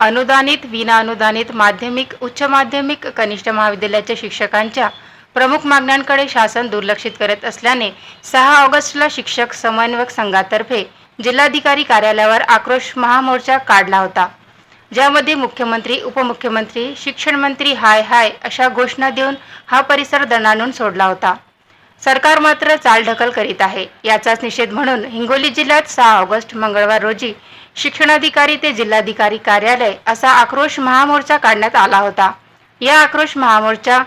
अनुदानित विनाअनुदानित माध्यमिक उच्च माध्यमिक कनिष्ठ महाविद्यालयाच्या शिक्षकांच्या प्रमुख मागण्यांकडे शासन दुर्लक्षित करत असल्याने सहा ऑगस्टला शिक्षक समन्वयक संघातर्फे जिल्हाधिकारी कार्यालयावर आक्रोश महामोर्चा काढला होता. ज्यामध्ये मुख्यमंत्री उपमुख्यमंत्री शिक्षण मंत्री हाय हाय अशा घोषणा देऊन हा परिसर दणाणून सोडला होता. सरकार मात्र चालढकल करीत आहे. याचाच निषेध म्हणून हिंगोली जिल्ह्यात सहा ऑगस्ट मंगळवार रोजी शिक्षणाधिकारी ते जिल्हाधिकारी कार्यालय असा आक्रोश महामोर्चा काढण्यात आला होता. या आक्रोश महामोर्चा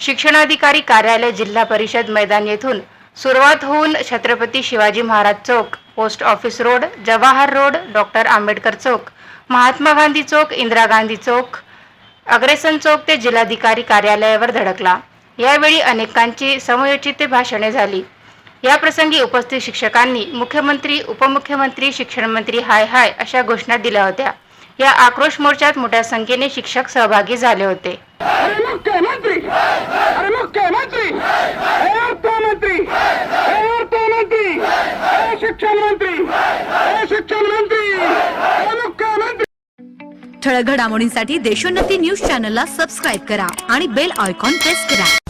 शिक्षणाधिकारी कार्यालय जिल्हा परिषद मैदान येथून सुरुवात होऊन Chhatrapati Shivaji Maharaj chowk post office road Jawahar road doctor Ambedkar chowk Mahatma Gandhi chowk Indira Gandhi chowk Agrasen chowk ते जिल्हाधिकारी कार्यालयावर धडकला. यावेळी अनेकांची समयोचित भाषणे झाली. या प्रसंगी उपस्थित शिक्षकांनी मुख्यमंत्री उपमुख्यमंत्री शिक्षण मंत्री हाय हाय अशा घोषणा दिल्या होत्या. या आक्रोश मोर्चात मोठ्या संख्येने शिक्षक सहभागी झाले होते. हे हे हे हे हे ठळक घडामोडींसाठी देशोन्नती न्यूज चॅनलला सबस्क्राईब करा आणि बेल आयकॉन प्रेस करा.